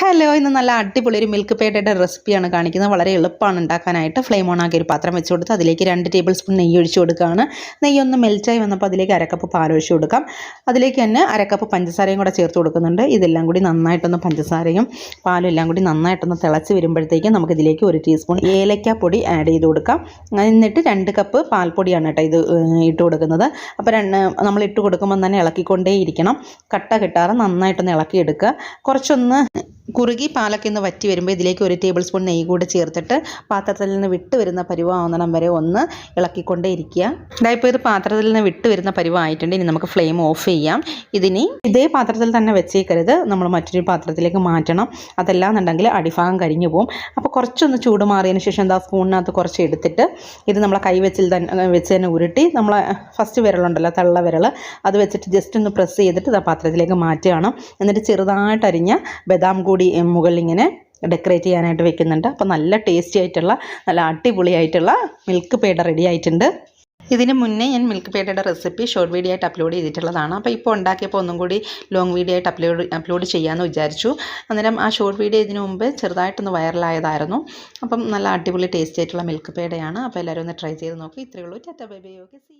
Hello ഇന്ന് നല്ല അടിപൊളി ഒരു മിൽക്ക് പേടയുടെ റെസിപ്പിയാണ് കാണിക്കുന്നത്. വളരെ എളുപ്പമാണ് ഉണ്ടാക്കാനായിട്ട്. ഫ്ലെയിം ഓൺ ആക്കി ഒരു പാത്രം വെച്ച് കൊടുത്ത് അതിലേക്ക് രണ്ട് ടേബിൾ സ്പൂൺ നെയ്യ് ഒഴിച്ച് കൊടുക്കുകയാണ്. നെയ്യ് ഒന്ന് മെൽറ്റായി വന്നപ്പോൾ അതിലേക്ക് അരക്കപ്പ് പാൽ ഒഴിച്ച് കൊടുക്കാം. അതിലേക്ക് തന്നെ അരക്കപ്പ് പഞ്ചസാരയും കൂടെ ചേർത്ത് കൊടുക്കുന്നുണ്ട്. ഇതെല്ലാം കൂടി നന്നായിട്ടൊന്ന് പഞ്ചസാരയും പാലും എല്ലാം കൂടി നന്നായിട്ടൊന്ന് തിളച്ച് വരുമ്പോഴത്തേക്കും നമുക്ക് ഇതിലേക്ക് ഒരു ടീസ്പൂൺ ഏലക്ക പൊടി ആഡ് ചെയ്ത് കൊടുക്കാം. എന്നിട്ട് രണ്ട് കപ്പ് പാൽപ്പൊടിയാണ് കേട്ടോ ഇത് ഇട്ട് കൊടുക്കുന്നത്. അപ്പോൾ രണ്ട് നമ്മൾ ഇട്ട് കൊടുക്കുമ്പോൾ തന്നെ ഇളക്കിക്കൊണ്ടേ ഇരിക്കണം കട്ട കിട്ടാറ് നന്നായിട്ടൊന്ന് ഇളക്കിയെടുക്കുക. കുറച്ചൊന്ന് കുറുകി പാലൊക്കെ ഒന്ന് വറ്റി വരുമ്പോൾ ഇതിലേക്ക് ഒരു ടേബിൾ സ്പൂൺ നെയ്യ് കൂടി ചേർത്തിട്ട് പാത്രത്തിൽ നിന്ന് വിട്ട് വരുന്ന പരുവാവുന്നിടം വരെ ഒന്ന് ഇളക്കിക്കൊണ്ടേ ഇരിക്കുക. ഇതായിപ്പോൾ ഇത് പാത്രത്തിൽ നിന്ന് വിട്ട് വരുന്ന പരുവായിട്ടുണ്ട് ഇനി നമുക്ക് ഫ്ലെയിം ഓഫ് ചെയ്യാം. ഇതിനി ഇതേ പാത്രത്തിൽ തന്നെ വെച്ചേക്കരുത്. നമ്മൾ മറ്റൊരു പാത്രത്തിലേക്ക് മാറ്റണം. അതല്ലാന്നുണ്ടെങ്കിൽ അടിഭാഗം കരിഞ്ഞു പോകും അപ്പോൾ കുറച്ചൊന്ന് ചൂട് മാറിയതിന് ശേഷം എന്താ സ്പൂണിനകത്ത് കുറച്ച് എടുത്തിട്ട് ഇത് നമ്മളെ കൈ വെച്ചിൽ തന്നെ വെച്ച് തന്നെ ഉരുട്ടി നമ്മൾ ഫസ്റ്റ് വിരലുണ്ടല്ലോ തള്ള വിരൽ. അത് വെച്ചിട്ട് ജസ്റ്റ് ഒന്ന് പ്രസ് ചെയ്തിട്ട് ആ പാത്രത്തിലേക്ക് മാറ്റുകയാണ്. എന്നിട്ട് ചെറുതായിട്ട് അരിഞ്ഞ ബദാം ഏ, മുകളിൽ ഇങ്ങനെ ഡെക്കറേറ്റ് ചെയ്യാനായിട്ട് വെക്കുന്നുണ്ട്. അപ്പോൾ നല്ല ടേസ്റ്റി ആയിട്ടുള്ള നല്ല അടിപൊളിയായിട്ടുള്ള മിൽക്ക് പേട റെഡി ആയിട്ടുണ്ട്. ഇതിന് മുന്നേ ഞാൻ മിൽക്ക് പേടയുടെ റെസിപ്പി ഷോർട്ട് വീഡിയോ ആയിട്ട് അപ്ലോഡ് ചെയ്തിട്ടുള്ളതാണ്. അപ്പോൾ ഇപ്പോൾ ഉണ്ടാക്കിയപ്പോൾ ഒന്നും കൂടി ലോങ് വീഡിയോ ആയിട്ട് അപ്ലോഡ് അപ്ലോഡ് ചെയ്യാമെന്ന് വിചാരിച്ചു. അന്നേരം ആ ഷോർട്ട് വീഡിയോ ഇതിനു മുമ്പ് ചെറുതായിട്ടൊന്ന് വൈറലായതായിരുന്നു അപ്പം നല്ല അടിപൊളി ടേസ്റ്റി ആയിട്ടുള്ള മിൽക്ക് പേടയാണ് അപ്പോൾ എല്ലാവരും ഒന്ന് ട്രൈ ചെയ്ത് നോക്കി. ഇത്രയേ ഉള്ളൂ. Tata bye bye okay. See